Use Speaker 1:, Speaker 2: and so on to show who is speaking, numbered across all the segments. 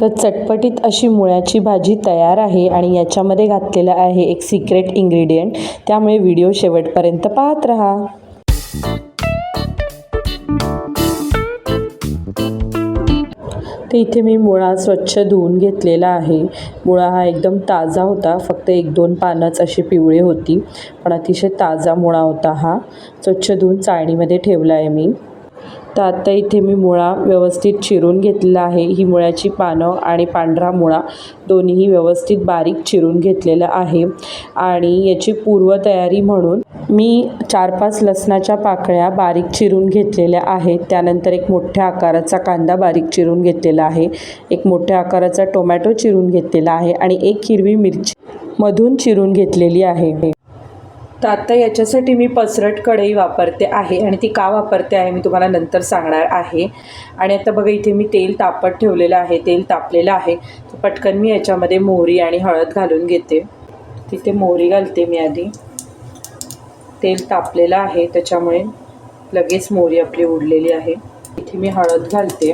Speaker 1: तर चटपटीत अशी मुळ्याची भाजी तयार आहे आणि याच्यामध्ये घातलेलं आहे एक सिक्रेट इंग्रेडियंट त्यामुळे व्हिडिओ शेवटपर्यंत पाहत राहा. तर इथे मी मुळा स्वच्छ धुवून घेतलेला आहे. मुळा हा एकदम ताजा होता फक्त एक दोन पानंच अशी पिवळी होती पण अतिशय ताजा मुळा होता हा. स्वच्छ धुवून चाळणीमध्ये ठेवला आहे मी. तर आता इथे मी मुळा व्यवस्थित चिरून घेतलेला आहे. ही मुळ्याची पानं आणि पांढरा मुळा दोन्हीही व्यवस्थित बारीक चिरून घेतलेलं आहे. आणि याची पूर्वतयारी म्हणून मी चार पाच लसणाच्या पाकळ्या बारीक चिरून घेतलेल्या आहेत. त्यानंतर एक मोठ्या आकाराचा कांदा बारीक चिरून घेतलेला आहे. एक मोठ्या आकाराचा टोमॅटो चिरून घेतलेला आहे. आणि एक हिरवी मिरची मधून चिरून घेतलेली आहे. तर आता याच्यासाठी मी पसरट कढई वापरते आहे आणि ती का वापरते आहे मी तुम्हाला नंतर सांगणार आहे. आणि आता बघा इथे मी तेल तापत ठेवलेलं आहे तेल तापलेलं आहे. तर पटकन मी याच्यामध्ये मोहरी आणि हळद घालून घेते. तिथे मोहरी घालते मी आधी. तेल तापलेलं आहे त्याच्यामुळे लगेच मोहरी आपली उडलेली आहे. इथे मी हळद घालते.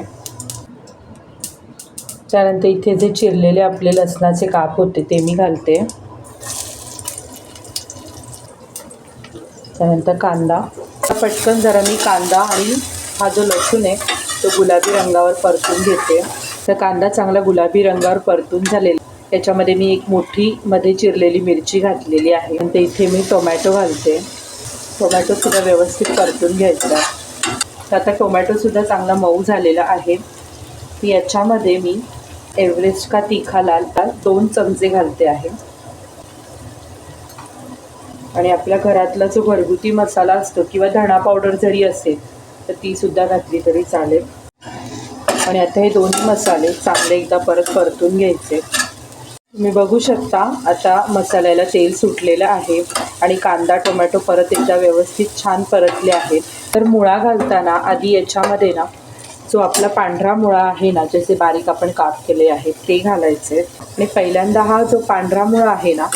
Speaker 1: त्यानंतर इथे जे चिरलेले आपले लसणाचे काप होते ते मी घालते. त्यानंतर कांदा. पटकन जरा मी कांदा आणि हा जो लसूण आहे तो गुलाबी रंगावर परतून घेते. तर कांदा चांगला गुलाबी रंगावर परतून झालेला याच्यामध्ये मी एक मोठी मध्ये चिरलेली मिरची घातलेली आहे. आणि ते इथे मी टोमॅटो घालते. टोमॅटोसुद्धा व्यवस्थित परतून घ्यायचा तर आता टोमॅटोसुद्धा चांगला मऊ झालेला आहे. याच्यामध्ये मी एव्हरेस्ट का तिखा लाल दोन चमचे घालते आहे. आणि आपल्या घरातला जो घरगुती मसाला असतो किंवा धणा पावडर जरी असेल तर ती सुद्धा घातली तरी चालेल. आणि आता हे दोन्ही मसाले चांगले एकदा परत परतून घ्यायचे. तुम्ही बघू शकता आता मसाल्याला तेल सुटलेलं आहे आणि कांदा टोमॅटो परत एकदा व्यवस्थित छान परतले आहेत. तर मुळा घालताना आधी याच्यामध्ये ना जो आपला पांढरा मुळा आहे ना जसे बारीक आपण काप केले आहेत ते घालायचे. आणि पहिल्यांदा हा जो पांढरा मुळा आहे ना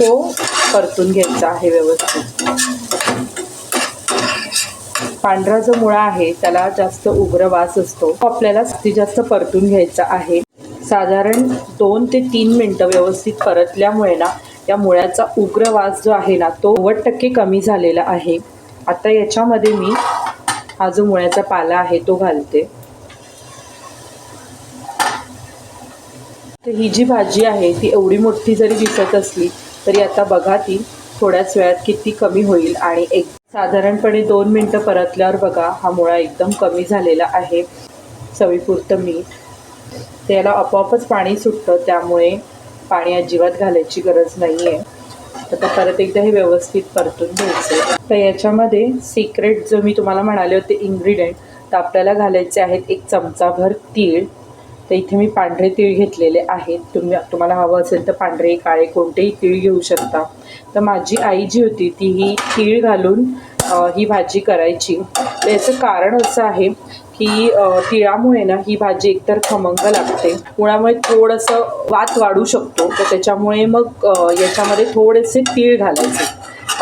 Speaker 1: तो परतून घ्यायचा आहे व्यवस्थित. पांढरा जो मुळा आहे त्याला जास्त उग्र वास असतो. तो आपल्याला जास्तीत जास्त परतून घ्यायचा आहे. साधारण दोन ते तीन मिनटं व्यवस्थित परतल्यामुळे ना या मुळ्याचा उग्र वास जो आहे ना तो नव्वद टक्के कमी झालेला आहे. आता याच्यामध्ये मी हा जो मुळ्याचा पाला आहे तो घालते. तर ही जी भाजी आहे ती एवढी मोठी जरी दिसत असली तरी आता बघा ती थोड्याच वेळात किती कमी होईल आणि एक साधारणपणे दोन मिनटं परतल्यावर बघा हा मुळा एकदम कमी झालेला आहे. चवीपुरतं मीठ त्याला आपोआपच पाणी सुटतं त्यामुळे पाणी अजिबात घालायची गरज नाही आहे आता परत एकदा हे व्यवस्थित परतून घ्यायचं तर याच्यामध्ये सिक्रेट जो मी तुम्हाला म्हणाले होते इन्ग्रेडियंट तर आपल्याला घालायचे आहेत एक चमचाभर तीळ. तर इथे मी पांढरे तीळ घेतलेले आहेत. तुम्ही तुम्हाला हवं असेल तर पांढरे काळे कोणतेही तीळ घेऊ शकता. तर माझी आई जी होती ती ही तीळ घालून ही भाजी करायची. तर याचं कारण असं आहे की तिळामुळे ना ही भाजी एकतर खमंग लागते. मुळामुळे थोडंसं वात वाढू शकतो. तर त्याच्यामुळे मग याच्यामध्ये थोडेसे तीळ घालायचे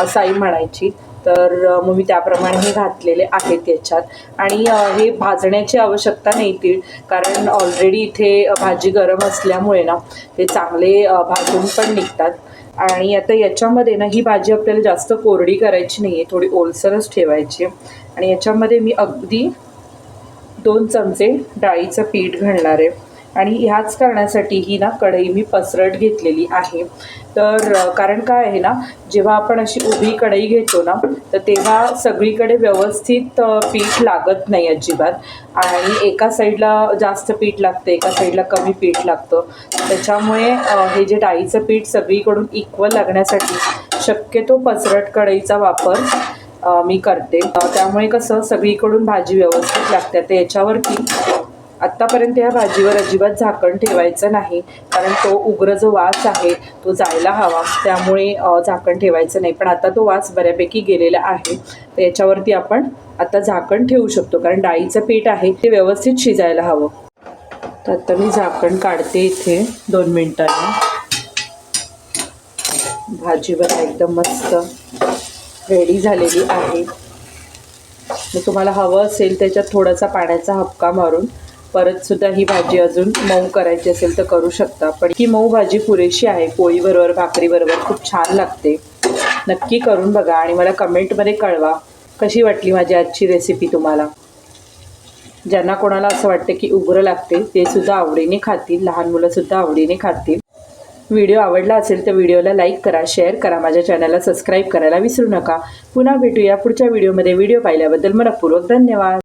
Speaker 1: असं आई म्हणायची. तर मग मी त्याप्रमाणे हे घातलेले आहेत याच्यात. आणि हे भाजण्याची आवश्यकता नाही ती कारण ऑलरेडी इथे भाजी गरम असल्यामुळे ना ते चांगले भाजून पण निघतात. आणि आता याच्यामध्ये ना ही भाजी आपल्याला जास्त कोरडी करायची नाही आहे थोडी ओलसरच ठेवायची आहे. आणि याच्यामध्ये मी अगदी दोन चमचे डाळीचं पीठ घालणार आहे. आणि ह्याच करण्यासाठी ही ना कढई मी पसरट घेतलेली आहे. तर कारण काय आहे ना जेव्हा आपण अशी उभी कढई घेतो ना तर तेव्हा सगळीकडे व्यवस्थित पीठ लागत नाही अजिबात. आणि एका साईडला जास्त पीठ लागतं एका साईडला कमी पीठ लागतं. त्याच्यामुळे हे जे डाळीचं पीठ सगळीकडून इक्वल लागण्यासाठी शक्यतो पसरट कढईचा वापर मी करते. त्यामुळे कसं सगळीकडून भाजी व्यवस्थित लागते. तर याच्यावरती आत्तापर्यंत या भाजीवर अजिबात झाकण ठेवायचं नाही. कारण तो उग्र जो वास आहे तो जायला हवा. त्यामुळे झाकण ठेवायचं नाही. पण आता तो वास बऱ्यापैकी गेलेला आहे. तर याच्यावरती आपण आता झाकण ठेवू शकतो. कारण डाळीचं पीठ आहे ते व्यवस्थित शिजायला हवं. तर आता मी झाकण काढते इथे दोन मिनटांनी. भाजीवर एकदम मस्त रेडी झालेली आहे. मग तुम्हाला हवं असेल त्याच्यात थोडासा पाण्याचा हपका मारून परत सुद्धा ही भाजी अजून मऊ करायची असेल तर करू शकता. पण ही मऊ भाजी पुरेशी आहे. पोळीबरोबर भाकरीबरोबर खूप छान लागते. नक्की करून बघा आणि मला कमेंटमध्ये कळवा. कशी वाटली माझी आजची रेसिपी तुम्हाला? ज्यांना कोणाला असं वाटतं की उग्र लागते ते सुद्धा आवडीने खातील. लहान मुलंसुद्धा आवडीने खातील. व्हिडिओ आवडला असेल तर व्हिडिओला लाईक करा शेअर करा. माझ्या चॅनलला सबस्क्राईब करायला विसरू नका. पुन्हा भेटूया पुढच्या व्हिडिओमध्ये व्हिडिओ पाहिल्याबद्दल मनपूर्वक धन्यवाद.